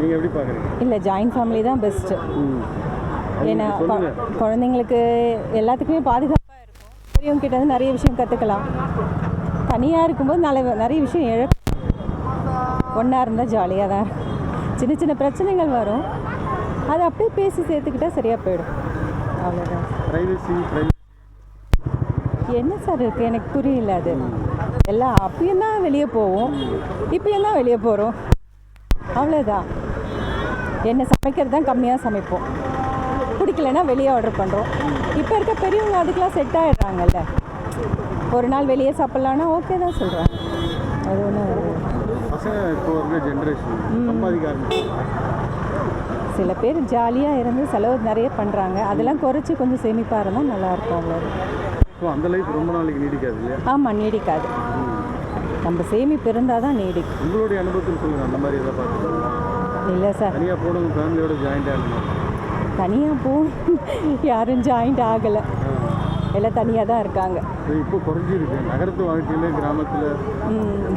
நீங்கள் எப்படி பார்க்குறீங்க இல்லை ஜாயின்ட் ஃபேமிலி தான் பெஸ்ட்டு ஏன்னா குழந்தைங்களுக்கு எல்லாத்துக்குமே பாதுகாப்பாக இருக்கும். பெரியவங்க கிட்ட இருந்து நிறைய விஷயம் கற்றுக்கலாம் தனியாக இருக்கும்போது நல்ல நிறைய விஷயம் இழக்கும் ஒன்றா இருந்தால் ஜாலியாக தான் இருக்கும். சின்ன சின்ன பிரச்சனைகள் வரும். அதை அப்படியே பேசி சேர்த்துக்கிட்டா சரியாக போயிடும். அவ்வளோதான் என்ன சார் இருக்குது எனக்கு புரியல அது. எல்லாம் அப்பயும் தான் வெளியே போவோம். இப்பயும் தான் வெளியே போகிறோம் அவ்வளோதான் என்ன சமைக்கிறது தான் கம்மியாக சமைப்போம் பிடிக்கலன்னா வெளியே ஆர்டர் பண்ணுறோம் இப்போ இருக்க பெரியவங்க அதுக்கெலாம் செட் ஆகிடுறாங்கல்ல ஒரு நாள் வெளியே சாப்பிட்லான்னா ஓகே தான் சொல்கிறாங்க அது ஒன்றும் சில பேர் ஜாலியாக இருந்து செலவு நிறைய பண்ணுறாங்க அதெல்லாம் குறைச்சி கொஞ்சம் சேமிப்பாக இருந்தால் நல்லாயிருக்கும் ஸோ அந்த லைஃப் ரொம்ப நாளைக்கு நீடிக்காது ஆமாம் நீடிக்காது. நம்ம சேமிப்பு இருந்தால் தான் நீடிக்கும். உங்களுடைய அனுபவத்தில் சொல்லுங்கள் அந்த மாதிரி எதாவது பார்த்துருக்கீங்களா இல்லை சார் தனியாக போனவங்க ஃபேமிலியோட ஜாயிண்ட் ஆகணும் தனியாக போ யாரும் ஜாயிண்ட் ஆகலை. எல்லாம் தனியாக தான் இருக்காங்க. இப்போ குறைஞ்சிருக்கு. நகரத்து வாழ்க்கையில் கிராமத்தில்.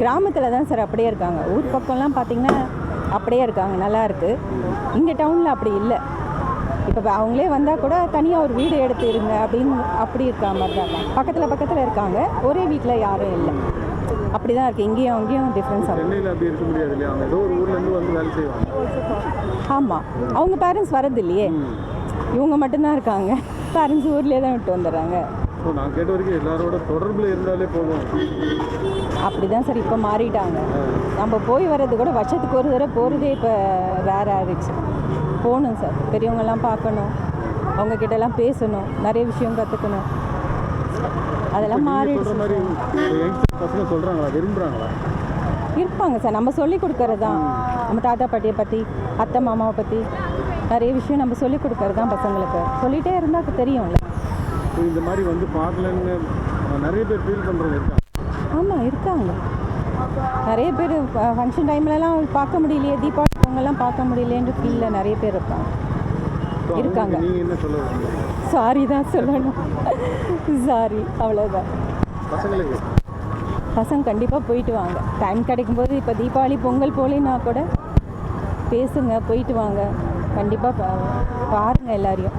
கிராமத்தில் தான் சார் அப்படியே இருக்காங்க. ஊர் பக்கம்லாம் பார்த்தீங்கன்னா அப்படியே இருக்காங்க. நல்லா இருக்கு. இங்கே டவுனில் அப்படி இல்லை. இப்போ அவங்களே வந்தால் கூட தனியாக ஒரு வீடு எடுத்து இருங்க அப்படின்னு அப்படி இருக்கா மாதிரி தான். இருக்காங்க பக்கத்தில் பக்கத்தில் இருக்காங்க. ஒரே வீட்டில் யாரும் இல்லை. அப்படி தான் இருக்குது இங்கேயும் அங்கேயும் டிஃப்ரென்ஸ் ஆகும். அப்படி இருக்க முடியாது இல்லையா அவங்க ஏதோ ஒரு ஊர்லேருந்து வந்து வேலை செய்வாங்க. ஆமாம் அவங்க பேரண்ட்ஸ் வரது இல்லையே. இவங்க மட்டும்தான் இருக்காங்க. பேரண்ட்ஸ் ஊர்லேயே தான் விட்டு வந்துடுறாங்க. நான் கேட்ட வரைக்கும் எல்லாரோட தொடர்பில் இருந்தாலே போதும். அப்படி தான் சார் இப்போ மாறிட்டாங்க. நம்ம போய் வர்றது கூட வருஷத்துக்கு ஒரு தடவை போகிறதே இப்போ வேற ஆயிடுச்சு. போகணும் சார். பெரியவங்கெல்லாம் பார்க்கணும். அவங்க கிட்டலாம் பேசணும். நிறைய விஷயம் கற்றுக்கணும் அதெல்லாம் மாறிடுச்சு பசங்க சொல்கிறாங்களா விரும்புகிறாங்களா இருப்பாங்க சார். நம்ம சொல்லி கொடுக்கறது தான் நம்ம தாத்தா பாட்டியை பற்றி அத்தை மாமாவை பற்றி நிறைய விஷயம் நம்ம சொல்லி கொடுக்கறது தான் பசங்களுக்கு சொல்லிகிட்டே இருந்தால் தெரியும்ல. ஸோ இந்த மாதிரி வந்து பார்க்கலன்னு நிறைய பேர் ஃபீல் பண்ணுறவங்க இருக்காங்க. ஆமாம் இருக்காங்க. நிறைய பேர் ஃபங்க்ஷன் டைம்லலாம் பார்க்க முடியலையே தீபாவளி பொங்கல்லாம் பார்க்க முடியலையேன்ற ஃபீலில் நிறைய பேர் இருப்பாங்க. இருக்காங்க. சாரி தான் சொல்லணும். சாரி அவ்வளோதான் பசங்க கண்டிப்பாக போயிட்டு வாங்க. டைம் கிடைக்கும்போது இப்போ தீபாவளி பொங்கல் போலின்னா கூட பேசுங்க போயிட்டு வாங்க. கண்டிப்பாக பாருங்கள் எல்லாரையும்.